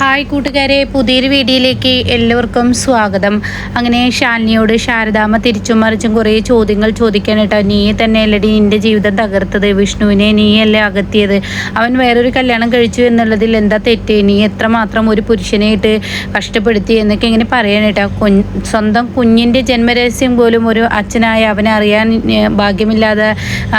Hi കൂട്ടുകാരെ പുതിയൊരു വീഡിയോയിലേക്ക് എല്ലാവർക്കും സ്വാഗതം. അങ്ങനെ ശാലിനിയോട് ശാരദാമ്മ തിരിച്ചും മറിച്ചും കുറേ ചോദ്യങ്ങൾ ചോദിക്കാൻ കേട്ടോ. നീ തന്നെ അല്ലടി നിന്റെ ജീവിതം തകർത്തത് വിഷ്ണുവിനെ നീയല്ലേ അകത്തിയത് അവൻ വേറൊരു കല്യാണം കഴിച്ചു എന്നുള്ളതിൽ എന്താ തെറ്റ്? നീ എത്രമാത്രം ഒരു പുരുഷനെയിട്ട് കഷ്ടപ്പെടുത്തി? എന്നൊക്കെ ഇങ്ങനെ പറയണം കേട്ടോ. സ്വന്തം കുഞ്ഞിന്റെ ജന്മരഹസ്യം പോലും ഒരു അച്ഛനായ അവനെ അറിയാൻ ഭാഗ്യമില്ലാതെ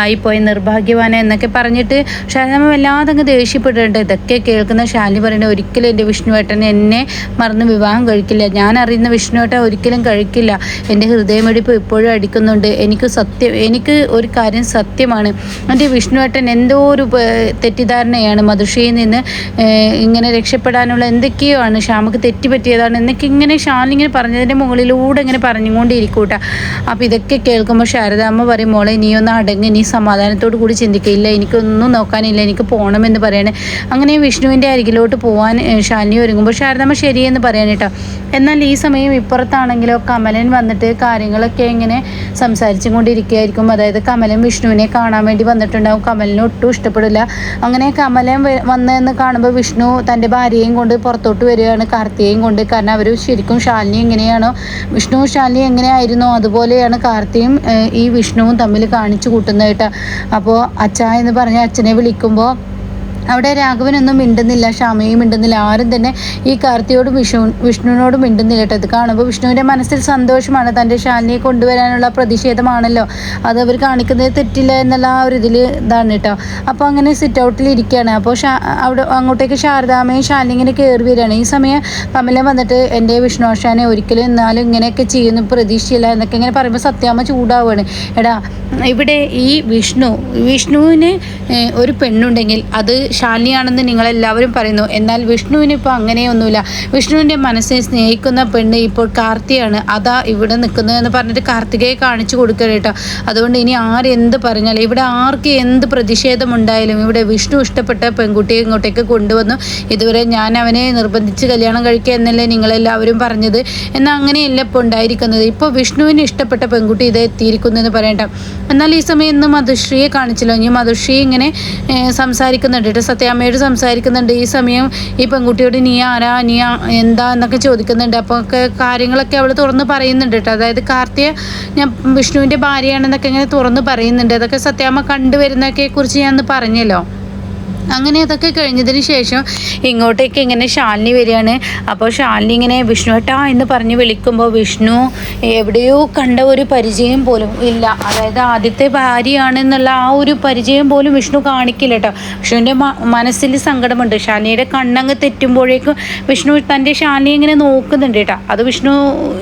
ആയിപ്പോയി നിർഭാഗ്യവാന എന്നൊക്കെ പറഞ്ഞിട്ട് ശാരദാമ്മ വല്ലാതെ അങ്ങ് ദേഷ്യപ്പെട്ടിട്ടുണ്ട് ഇതൊക്കെ കേൾക്കുന്ന ശാലിനി പറയുന്നത് ഒരിക്കലും എന്റെ വിഷ്ണുവേട്ടൻ എന്നെ മറന്ന് വിവാഹം കഴിക്കില്ല. ഞാൻ അറിയുന്ന വിഷ്ണുവേട്ടൻ ഒരിക്കലും കഴിക്കില്ല. എന്റെ ഹൃദയമെടുപ്പ് ഇപ്പോഴും അടിക്കുന്നുണ്ട്. എനിക്ക് സത്യം എനിക്ക് ഒരു കാര്യം സത്യമാണ്. എന്റെ വിഷ്ണുവേട്ടൻ എന്തോ ഒരു തെറ്റിദ്ധാരണയാണ് മധുഷയിൽ നിന്ന് ഇങ്ങനെ രക്ഷപ്പെടാനുള്ള എന്തൊക്കെയോ ആണ്. ശ്യാമക്ക് തെറ്റുപറ്റിയതാണ് എന്നൊക്കെ ഇങ്ങനെ ഇങ്ങനെ പറഞ്ഞതിന്റെ മുകളിലൂടെ ഇങ്ങനെ പറഞ്ഞുകൊണ്ടിരിക്കൂട്ട. അപ്പോൾ ഇതൊക്കെ കേൾക്കുമ്പോൾ ശാരദാമ്മ പറയും മോളെ നീ ഒന്ന് അടങ്ങി. നീ സമാധാനത്തോടു കൂടി ചിന്തിക്കില്ല എനിക്കൊന്നും നോക്കാനില്ല. എനിക്ക് പോകണമെന്ന് പറയണേ. അങ്ങനെ വിഷ്ണുവിന്റെ അരികിലോട്ട് പോകാൻ ശാലിനി ഒരുങ്ങുമ്പോൾ ശാരദമ്മ ശരിയെന്ന് പറയാൻ കേട്ടോ. എന്നാൽ ഈ സമയം ഇപ്പുറത്താണെങ്കിലോ കമലൻ വന്നിട്ട് കാര്യങ്ങളൊക്കെ ഇങ്ങനെ സംസാരിച്ചും കൊണ്ടിരിക്കുകയായിരിക്കും അതായത് കമലൻ വിഷ്ണുവിനെ കാണാൻ വേണ്ടി വന്നിട്ടുണ്ടാവും. കമലിന് ഒട്ടും ഇഷ്ടപ്പെടില്ല. അങ്ങനെ കമലൻ വന്നതെന്ന് കാണുമ്പോൾ വിഷ്ണു തന്റെ ഭാര്യയെയും കൊണ്ട് പുറത്തോട്ട് വരികയാണ് കാർത്തികയും കൊണ്ട്. കാരണം അവർ ശരിക്കും ശാലിനി എങ്ങനെയാണോ വിഷ്ണു ശാലിനി എങ്ങനെയായിരുന്നോ അതുപോലെയാണ് കാർത്തിയും ഈ വിഷ്ണുവും തമ്മിൽ കാണിച്ചു കൂട്ടുന്നത് കേട്ടോ. അപ്പോൾ അച്ഛ എന്ന് പറഞ്ഞ അച്ഛനെ വിളിക്കുമ്പോൾ അവിടെ രാഘവനൊന്നും മിണ്ടുന്നില്ല ക്ഷമയും മിണ്ടുന്നില്ല ആരും തന്നെ ഈ കാർത്തിയോടും വിഷു വിഷ്ണുവിനോടും മിണ്ടുന്നില്ല കേട്ടോ. ഇത് കാണുമ്പോൾ വിഷ്ണുവിന്റെ മനസ്സിൽ സന്തോഷമാണ് തന്റെ ശാലിനിയെ കൊണ്ടുവരാനുള്ള പ്രതിഷേധമാണല്ലോ. അത് അവർ കാണിക്കുന്നത് തെറ്റില്ല എന്നുള്ള ആ ഒരു ഇതിൽ ഇതാണ് കേട്ടോ. അപ്പോൾ അങ്ങനെ സിറ്റ് ഔട്ടിൽ ഇരിക്കുകയാണ് അപ്പോൾ അവിടെ അങ്ങോട്ടേക്ക് ശാരദാമയും ശാലിനി ഇങ്ങനെ കയറി വരികയാണ്. ഈ സമയം കമലം വന്നിട്ട് എന്റെ വിഷ്ണുഷാനെ ഒരിക്കലും എന്നാലും ഇങ്ങനെയൊക്കെ ചെയ്യുന്നു പ്രതീക്ഷയില്ല എന്നൊക്കെ ഇങ്ങനെ പറയുമ്പോൾ സത്യാമ്മ ചൂടാവുകയാണ്. എടാ ഇവിടെ ഈ വിഷ്ണു വിഷ്ണുവിന് ഒരു പെണ്ണുണ്ടെങ്കിൽ അത് ശാലിനിയാണെന്ന് നിങ്ങളെല്ലാവരും പറയുന്നു. എന്നാൽ വിഷ്ണുവിന് ഇപ്പോൾ അങ്ങനെയൊന്നുമില്ല. വിഷ്ണുവിന്റെ മനസ്സിനെ സ്നേഹിക്കുന്ന പെണ്ണ് ഇപ്പോൾ കാർത്തിയാണ്. അതാ ഇവിടെ നിൽക്കുന്നതെന്ന് പറഞ്ഞിട്ട് കാർത്തികയെ കാണിച്ചു കൊടുക്കുക കേട്ടോ. അതുകൊണ്ട് ഇനി ആരെന്ത് പറഞ്ഞാലും ഇവിടെ ആർക്ക് എന്ത് പ്രതിഷേധമുണ്ടായാലും ഇവിടെ വിഷ്ണു ഇഷ്ടപ്പെട്ട പെൺകുട്ടിയെ ഇങ്ങോട്ടേക്ക് കൊണ്ടുവന്നു. ഇതുവരെ ഞാൻ അവനെ നിർബന്ധിച്ച് കല്യാണം കഴിക്കുക എന്നല്ലേ നിങ്ങളെല്ലാവരും പറഞ്ഞത്. എന്നാൽ അങ്ങനെയല്ല ഇപ്പോൾ ഉണ്ടായിരിക്കുന്നത്. ഇപ്പോൾ വിഷ്ണുവിന് ഇഷ്ടപ്പെട്ട പെൺകുട്ടി ഇത് എത്തിയിരിക്കുന്നു എന്ന് പറയട്ടെ എന്നാൽ ഈ സമയം ഇന്ന് മധുശ്രീയെ കാണിച്ചല്ലോ. ഇനി മധുശ്രീ ഇങ്ങനെ സംസാരിക്കുന്നുണ്ട് കേട്ടോ സത്യാമ്മയോട് സംസാരിക്കുന്നുണ്ട്. ഈ സമയം ഈ പെൺകുട്ടിയോട് നീ ആരാ? നീ എന്താ? എന്നൊക്കെ ചോദിക്കുന്നുണ്ട്. അപ്പോൾ ഒക്കെ കാര്യങ്ങളൊക്കെ അവൾ തുറന്ന് പറയുന്നുണ്ട് കേട്ടോ. അതായത് കാർത്തിയ ഞാൻ വിഷ്ണുവിന്റെ ഭാര്യയാണെന്നൊക്കെ ഇങ്ങനെ തുറന്ന് പറയുന്നുണ്ട്. അതൊക്കെ സത്യാമ്മ കണ്ടുവരുന്നതൊക്കെ കുറിച്ച് ഞാൻ പറഞ്ഞല്ലോ. അങ്ങനെ അതൊക്കെ കഴിഞ്ഞതിന് ശേഷം ഇങ്ങോട്ടേക്ക് ഇങ്ങനെ ശാലിനി വരികയാണ്. അപ്പോൾ ശാലിനി ഇങ്ങനെ വിഷ്ണുവേട്ടാ എന്ന് പറഞ്ഞ് വിളിക്കുമ്പോൾ വിഷ്ണു എവിടെയോ കണ്ട ഒരു പരിചയം പോലും ഇല്ല. അതായത് ആദ്യത്തെ ഭാര്യയാണെന്നുള്ള ആ ഒരു പരിചയം പോലും വിഷ്ണു കാണിക്കില്ല കേട്ടോ. വിഷ്ണുവിന്റെ മനസ്സിൽ സങ്കടമുണ്ട്. ശാലിനിയുടെ കണ്ണങ്ങ് തെറ്റുമ്പോഴേക്കും വിഷ്ണു തന്റെ ശാലിനി ഇങ്ങനെ നോക്കുന്നുണ്ട് കേട്ടോ. അത് വിഷ്ണു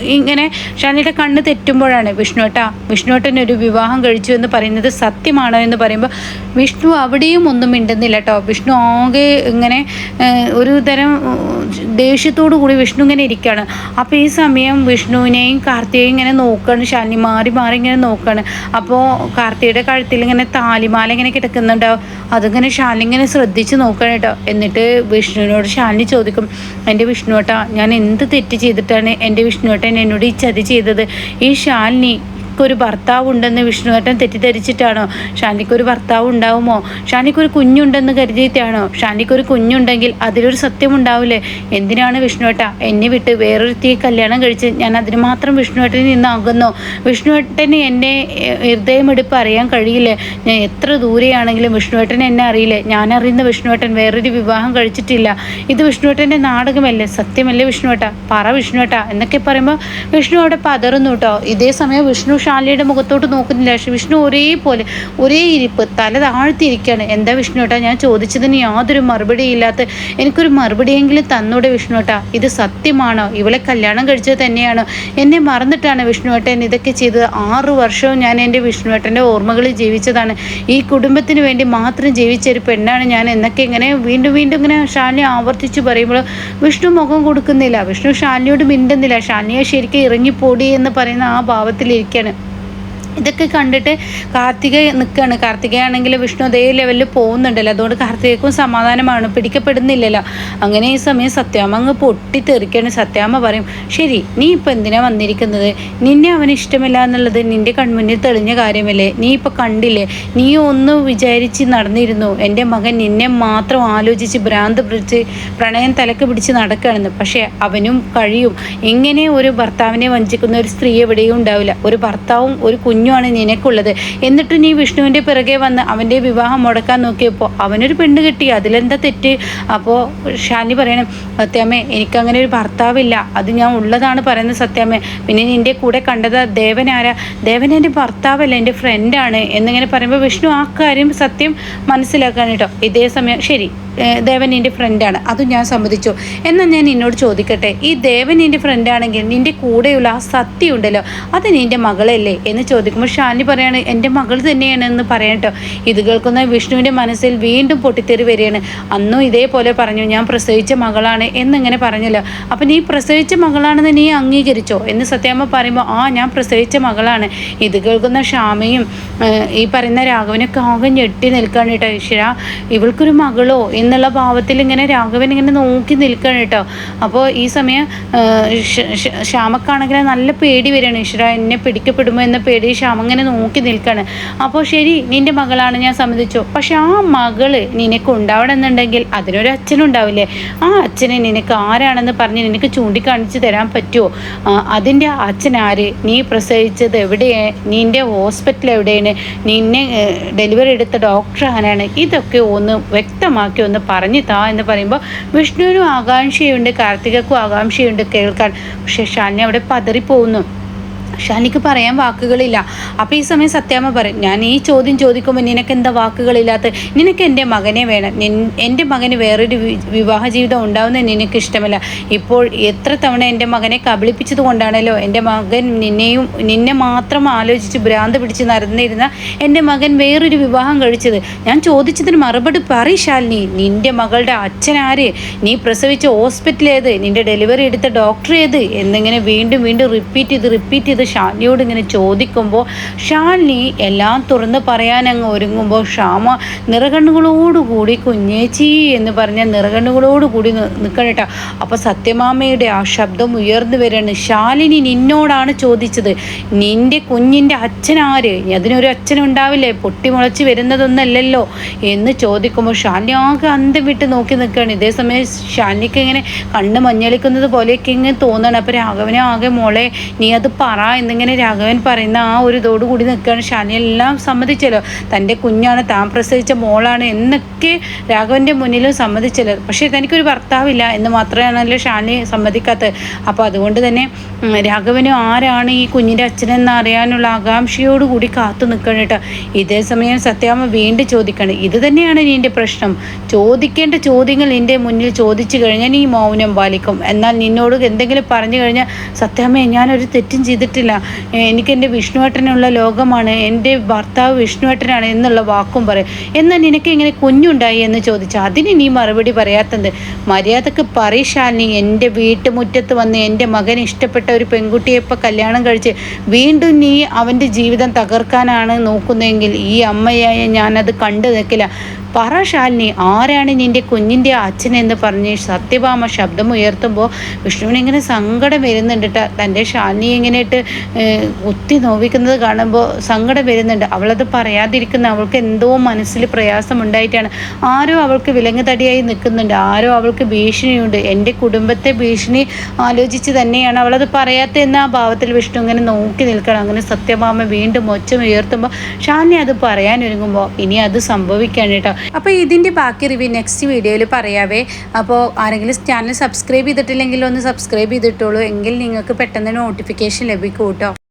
ഇങ്ങനെ ശാലിനിയുടെ കണ്ണ് തെറ്റുമ്പോഴാണ്. വിഷ്ണുവേട്ടാ വിഷ്ണുവേട്ടൻ ഒരു വിവാഹം കഴിച്ചു എന്ന് പറയുന്നത് സത്യമാണോ? എന്ന് പറയുമ്പോൾ വിഷ്ണു അവിടെയും ഒന്നും മിണ്ടുന്നില്ല കേട്ടോ. വിഷ്ണു ആകെ ഇങ്ങനെ ഒരു തരം ദേഷ്യത്തോടു കൂടി വിഷ്ണു ഇങ്ങനെ ഇരിക്കുകയാണ് അപ്പോൾ ഈ സമയം വിഷ്ണുവിനെയും കാർത്തികയും ഇങ്ങനെ നോക്കുകയാണ് ശനി മാറി മാറി ഇങ്ങനെ നോക്കുകയാണ് അപ്പോൾ കാർത്തികയുടെ കഴുത്തിൽ ഇങ്ങനെ താലിമാല ഇങ്ങനെ കിടക്കുന്നുണ്ടാവും അതിങ്ങനെ ശാലിനി ഇങ്ങനെ ശ്രദ്ധിച്ച് നോക്കണം കേട്ടോ. എന്നിട്ട് വിഷ്ണുവിനോട് ശാലിനി ചോദിക്കും എന്റെ വിഷ്ണുവേട്ടാ ഞാൻ എന്ത് തെറ്റ് ചെയ്തിട്ടാണ് എന്റെ വിഷ്ണുവേട്ടൻ എന്നോട് ഈ ചതി ചെയ്തത്? ഈ ശാലിനി ഒരു ഭർത്താവ് ഉണ്ടെന്ന് വിഷ്ണുവേട്ടൻ തെറ്റിദ്ധരിച്ചിട്ടാണോ? ഷാനിക്കൊരു ഭർത്താവ് ഉണ്ടാവുമോ ഷാനിക്കൊരു കുഞ്ഞുണ്ടെന്ന് കരുതിയിട്ടാണോ? ഷാനിക്കൊരു കുഞ്ഞുണ്ടെങ്കിൽ അതിലൊരു സത്യം ഉണ്ടാവില്ലേ എന്തിനാണ് വിഷ്ണുവേട്ട എന്നെ വിട്ട് വേറൊരുത്തി കല്യാണം കഴിച്ച് ഞാൻ അതിന് മാത്രം വിഷ്ണുവേട്ടനിൽ നിന്നാകുന്നു? വിഷ്ണുവേട്ടന് ഏഹ്, ഹൃദയമെടുപ്പ് അറിയാൻ കഴിയില്ലേ? ഞാൻ എത്ര ദൂരെയാണെങ്കിലും വിഷ്ണുവേട്ടൻ എന്നെ അറിയില്ലേ? ഞാൻ അറിയുന്ന വിഷ്ണുവേട്ടൻ വേറൊരു വിവാഹം കഴിച്ചിട്ടില്ല. ഇത് വിഷ്ണുവേട്ടന്റെ നാടകമല്ലേ? സത്യമല്ലേ വിഷ്ണുവേട്ട? പറ വിഷ്ണുവേട്ട. എന്നൊക്കെ പറയുമ്പോൾ വിഷ്ണു അവിടെ പതറുന്നു കേട്ടോ. ഇതേ സമയം വിഷ്ണു ശാലിയുടെ മുഖത്തോട്ട് നോക്കുന്നില്ല. പക്ഷെ വിഷ്ണു ഒരേപോലെ ഒരേ ഇരിപ്പ് തല താഴ്ത്തിയിരിക്കുകയാണ്. എന്താ വിഷ്ണു ഏട്ടാ ഞാൻ ചോദിച്ചതിന് യാതൊരു മറുപടി ഇല്ലാത്ത എനിക്കൊരു മറുപടിയെങ്കിലും തന്നൂടെ വിഷ്ണുവേട്ടാ ഇത് സത്യമാണോ? ഇവളെ കല്യാണം കഴിച്ചത് തന്നെയാണോ? എന്നെ മറന്നിട്ടാണ് വിഷ്ണു ഏട്ടൻ ഇതൊക്കെ ചെയ്തത്. ആറു വർഷവും ഞാൻ എന്റെ വിഷ്ണു ഏട്ടന്റെ ഓർമ്മകളിൽ ജീവിച്ചതാണ്. ഈ കുടുംബത്തിന് വേണ്ടി മാത്രം ജീവിച്ച ഒരു പെണ്ണാണ് ഞാൻ എന്നൊക്കെ ഇങ്ങനെ വീണ്ടും വീണ്ടും ഇങ്ങനെ ശാലിനി ആവർത്തിച്ച് പറയുമ്പോൾ വിഷ്ണു മുഖം കൊടുക്കുന്നില്ല. വിഷ്ണു ശാലിനിയോട് മിണ്ടുന്നില്ല. ശാലിനിയെ ശരിക്കും ഇറങ്ങിപ്പോടി എന്ന് പറയുന്ന ആ ഭാവത്തിലിരിക്കുകയാണ്. ഇതൊക്കെ കണ്ടിട്ട് കാർത്തിക നിൽക്കുകയാണ് കാർത്തികയാണെങ്കിൽ വിഷ്ണു അതേ ലെവലിൽ പോകുന്നുണ്ടല്ലോ. അതുകൊണ്ട് കാർത്തികക്കും സമാധാനമാണ്. പിടിക്കപ്പെടുന്നില്ലല്ലോ. അങ്ങനെ ഈ സമയം സത്യാമ്മ അങ്ങ് പൊട്ടിത്തെറിക്കുകയാണ് സത്യാമ്മ പറയും ശരി നീ ഇപ്പം എന്തിനാ വന്നിരിക്കുന്നത്? നിന്നെ അവന് ഇഷ്ടമില്ല എന്നുള്ളത് നിന്റെ കൺമുന്നിൽ തെളിഞ്ഞ കാര്യമല്ലേ? നീ ഇപ്പം കണ്ടില്ലേ? നീ ഒന്ന് വിചാരിച്ച് നടന്നിരുന്നു. എന്റെ മകൻ നിന്നെ മാത്രം ആലോചിച്ച് ഭ്രാന്ത് പിടിച്ച് പ്രണയം തലക്ക് പിടിച്ച് നടക്കുകയാണെന്ന്. പക്ഷേ അവനും കഴിയും. എങ്ങനെ ഒരു ഭർത്താവിനെ വഞ്ചിക്കുന്ന ഒരു സ്ത്രീ എവിടെയും ഉണ്ടാവില്ല. ഒരു ഭർത്താവും ഒരു കുഞ്ഞുമാണ് നിനക്കുള്ളത്. എന്നിട്ട് നീ വിഷ്ണുവിന്റെ പിറകെ വന്ന് അവന്റെ വിവാഹം മുടക്കാൻ നോക്കിയപ്പോൾ അവനൊരു പെണ്ണ് കിട്ടി. അതിലെന്താ തെറ്റ്? അപ്പോൾ ഷാനി പറയണം സത്യാമ്മേ എനിക്കങ്ങനെ ഒരു ഭർത്താവില്ല. അത് ഞാൻ ഉള്ളതാണ് പറയുന്നത് സത്യാമ്മേ. പിന്നെ നിന്റെ കൂടെ കണ്ടത് ദേവനാരാ? ദേവൻ എന്റെ ഭർത്താവല്ല എന്റെ ഫ്രണ്ടാണ് എന്നിങ്ങനെ പറയുമ്പോൾ വിഷ്ണു ആ കാര്യം സത്യം മനസ്സിലാക്കാൻ കേട്ടോ ഇതേ സമയം ശരി ദേവൻ എന്റെ ഫ്രണ്ടാണ് അതും ഞാൻ സമ്മതിച്ചു. എന്നാൽ ഞാൻ നിന്നോട് ചോദിക്കട്ടെ? ഈ ദേവൻ എന്റെ ഫ്രണ്ടാണെങ്കിൽ നിന്റെ കൂടെയുള്ള ആ സത്യം ഉണ്ടല്ലോ അത് നിന്റെ മകളല്ലേ? എന്ന് ചോദിക്കുമ്പോൾ ഷാനി പറയാണ് എന്റെ മകൾ തന്നെയാണ് എന്ന് പറയട്ടോ ഇത് കേൾക്കുന്ന വിഷ്ണുവിന്റെ മനസ്സിൽ വീണ്ടും പൊട്ടിത്തെറി വരികയാണ്. അന്നും ഇതേപോലെ പറഞ്ഞു ഞാൻ പ്രസവിച്ച മകളാണ് എന്നിങ്ങനെ പറഞ്ഞല്ലോ. അപ്പം നീ പ്രസവിച്ച മകളാണെന്ന് നീ അംഗീകരിച്ചോ? എന്ന് സത്യാമ്മ പറയുമ്പോൾ ആ ഞാൻ പ്രസവിച്ച മകളാണ്. ഇത് കേൾക്കുന്ന ഷാമയും ഈ പറയുന്ന രാഘവനൊക്കെ ആകെ ഞെട്ടി നിൽക്കുകയാണ് കേട്ടോ ഈശ്വര ഇവൾക്കൊരു മകളോ? എന്നുള്ള ഭാവത്തിൽ ഇങ്ങനെ രാഘവൻ ഇങ്ങനെ നോക്കി നിൽക്കുകയാണ് കേട്ടോ അപ്പോൾ ഈ സമയം ശ്യാമക്കാണെങ്കിൽ നല്ല പേടി വരികയാണ്. ഈശ്വര എന്നെ പിടിക്കപ്പെടുമോ? എന്ന പേടി ശ്യാമ അങ്ങനെ നോക്കി നിൽക്കുകയാണ് അപ്പോൾ ശരി നിന്റെ മകളാണ് ഞാൻ സമ്മതിച്ചു. പക്ഷെ ആ മകൾ നിനക്ക് ഉണ്ടാവണമെന്നുണ്ടെങ്കിൽ അതിനൊരു അച്ഛനുണ്ടാവില്ലേ ആ അച്ഛനെ നിനക്ക് ആരാണെന്ന് പറഞ്ഞ് നിനക്ക് ചൂണ്ടിക്കാണിച്ച് തരാൻ പറ്റുമോ? അതിന്റെ അച്ഛൻ നീ പ്രസവിച്ചത് എവിടെയാണ് നിന്റെ ഹോസ്പിറ്റൽ എവിടെയാണ്? നിന്നെ ഡെലിവറി എടുത്ത ഡോക്ടർ ആരാണ്? ഇതൊക്കെ ഒന്ന് വ്യക്തമാക്കി ഒന്ന് പറഞ്ഞു താ എന്ന് പറയുമ്പോൾ വിഷ്ണുവിനും ആകാംക്ഷയുണ്ട് കാർത്തികക്കും ആകാംക്ഷയുണ്ട് കേൾക്കാൻ. പക്ഷേ ഷാലിനി അവിടെ പതറിപ്പോകുന്നു. ഷാനിക്ക് പറയാൻ വാക്കുകളില്ല. അപ്പോൾ ഈ സമയം സത്യാമ്മ പറയും ഞാൻ ഈ ചോദ്യം ചോദിക്കുമ്പോൾ നിനക്ക് എന്താ വാക്കുകളില്ലാത്ത? നിനക്ക് എന്റെ മകനെ വേണം. എന്റെ മകന് വേറൊരു വിവാഹ ജീവിതം ഉണ്ടാവുന്നത് നിനക്ക് ഇഷ്ടമല്ല ഇപ്പോൾ എത്ര തവണ എന്റെ മകനെ കബളിപ്പിച്ചത് കൊണ്ടാണല്ലോ? എന്റെ മകൻ നിന്നെയും നിന്നെ മാത്രം ആലോചിച്ച് ഭ്രാന്ത് പിടിച്ച് നടന്നിരുന്ന എന്റെ മകൻ വേറൊരു വിവാഹം കഴിച്ചത്. ഞാൻ ചോദിച്ചതിന് മറുപടി പറ ശാലിനി. നിന്റെ മകളുടെ അച്ഛനാര് നീ പ്രസവിച്ച ഹോസ്പിറ്റൽ ഏത്? നിന്റെ ഡെലിവറി എടുത്ത ഡോക്ടർ ഏത്? എന്നിങ്ങനെ വീണ്ടും വീണ്ടും റിപ്പീറ്റ് ചെയ്ത് റിപ്പീറ്റ് ചെയ്ത് ഷാലിനിയോട് ഇങ്ങനെ ചോദിക്കുമ്പോൾ ഷാലിനി എല്ലാം തുറന്ന് പറയാൻ അങ്ങ് ഒരുങ്ങുമ്പോൾ ക്ഷാമ നിറകണ്ണുകളോടുകൂടി കുഞ്ഞേച്ചി എന്ന് പറഞ്ഞ നിറകണ്ണുകളോടുകൂടി നിൽക്കണം കേട്ടോ അപ്പോൾ സത്യമാമയുടെ ആ ശബ്ദം ഉയർന്നു വരികയാണ് ശാലിനി നിന്നോടാണ് ചോദിച്ചത്. നിന്റെ കുഞ്ഞിന്റെ അച്ഛനാര്? അതിനൊരു അച്ഛനുണ്ടാവില്ലേ? പൊട്ടിമുളച്ച് വരുന്നതൊന്നല്ലല്ലോ? എന്ന് ചോദിക്കുമ്പോൾ ഷാലിനി ആകെ അന്തം വിട്ട് നോക്കി നിൽക്കുകയാണ് ഇതേ സമയം ഷാലിനിക്ക് ഇങ്ങനെ കണ്ണ് മഞ്ഞളിക്കുന്നത് പോലെയൊക്കെ ഇങ്ങനെ തോന്നുകയാണ് അപ്പോൾ രാഘവനെ ആകെ മോളെ നീ അത് പറ എന്നിങ്ങനെ രാഘവൻ പറയുന്ന ആ ഒരു ഇതോട് കൂടി നിൽക്കുകയാണ് ഷാനി. എല്ലാം സമ്മതിച്ചല്ലോ. തന്റെ കുഞ്ഞാണ് താൻ പ്രസവിച്ച മോളാണ് എന്നൊക്കെ രാഘവന്റെ മുന്നിലും സമ്മതിച്ചല്ലോ. പക്ഷേ തനിക്കൊരു ഭർത്താവില്ല എന്ന് മാത്രമാണല്ലോ ഷാനി സമ്മതിക്കാത്തത്. അപ്പോൾ അതുകൊണ്ട് തന്നെ രാഘവനും ആരാണ് ഈ കുഞ്ഞിന്റെ അച്ഛനെന്ന് അറിയാനുള്ള ആകാംക്ഷയോടുകൂടി കാത്തു നിൽക്കണം കേട്ടോ. ഇതേ സമയം സത്യാമ്മ വീണ്ടും ചോദിക്കണം ഇത് തന്നെയാണ് നിന്റെ പ്രശ്നം? ചോദിക്കേണ്ട ചോദ്യങ്ങൾ നിന്റെ മുന്നിൽ ചോദിച്ചു കഴിഞ്ഞാൽ നീ മൗനം പാലിക്കും. എന്നാൽ നിന്നോട് എന്തെങ്കിലും പറഞ്ഞു കഴിഞ്ഞാൽ സത്യാമ്മയെ ഞാനൊരു തെറ്റും ചെയ്തിട്ടില്ല ഏ, എനിക്ക് എന്റെ വിഷ്ണുവേട്ടനുള്ള ലോകമാണ്. എന്റെ ഭർത്താവ് വിഷ്ണുവേട്ടനാണ് എന്നുള്ള വാക്കും പറയും എന്നാൽ നിനക്ക് ഇങ്ങനെ കുഞ്ഞുണ്ടായി എന്ന് ചോദിച്ചാൽ അതിന് നീ മറുപടി പറയാത്തത് മര്യാദയ്ക്ക് പറയശാലിനി എന്റെ വീട്ടുമുറ്റത്ത് വന്ന് എന്റെ മകൻ ഇഷ്ടപ്പെട്ട ഒരു പെൺകുട്ടിയെ ഇപ്പോൾ കല്യാണം കഴിച്ച് വീണ്ടും നീ അവന്റെ ജീവിതം തകർക്കാനാണ് നോക്കുന്നതെങ്കിൽ ഈ അമ്മയായ ഞാനത് കണ്ടു നിൽക്കില്ല. പറ ശാലിനി ആരാണ് നിന്റെ കുഞ്ഞിന്റെ അച്ഛനെന്ന് പറഞ്ഞ് സത്യഭാമ ശബ്ദം ഉയർത്തുമ്പോൾ വിഷ്ണുവിന് ഇങ്ങനെ സങ്കടം വരുന്നുണ്ട്. തന്റെ ശാലിനി ഇങ്ങനെയിട്ട് ഒത്തി നോവിക്കുന്നത് കാണുമ്പോൾ സങ്കടം വരുന്നുണ്ട്. അവളത് പറയാതിരിക്കുന്ന അവൾക്ക് എന്തോ മനസ്സിൽ പ്രയാസമുണ്ടായിട്ടാണ്. ആരോ അവൾക്ക് വിലങ്ങ് തടിയായി നിൽക്കുന്നുണ്ട്. ആരോ അവൾക്ക് ഭീഷണിയുണ്ട്. എന്റെ കുടുംബത്തെ ഭീഷണി ആലോചിച്ച് തന്നെയാണ് അവളത് പറയാത്ത എന്ന ആ ഭാവത്തിൽ വിഷ്ണു ഇങ്ങനെ നോക്കി നിൽക്കണം അങ്ങനെ സത്യഭാമ വീണ്ടും ഒച്ചം ഉയർത്തുമ്പോൾ ഷാലിനി അത് പറയാനൊരുങ്ങുമ്പോൾ ഇനി അത് സംഭവിക്കാൻ കേട്ടോ അപ്പോൾ ഇതിന്റെ ബാക്കി റിവ്യൂ നെക്സ്റ്റ് വീഡിയോയിൽ പറയാവേ. അപ്പോൾ ആരെങ്കിലും ചാനൽ സബ്സ്ക്രൈബ് ചെയ്തിട്ടില്ലെങ്കിൽ ഒന്ന് സബ്സ്ക്രൈബ് ചെയ്തിട്ടുള്ളൂ എങ്കിൽ നിങ്ങൾക്ക് പെട്ടെന്ന് നോട്ടിഫിക്കേഷൻ ലഭിക്കും കേട്ടോ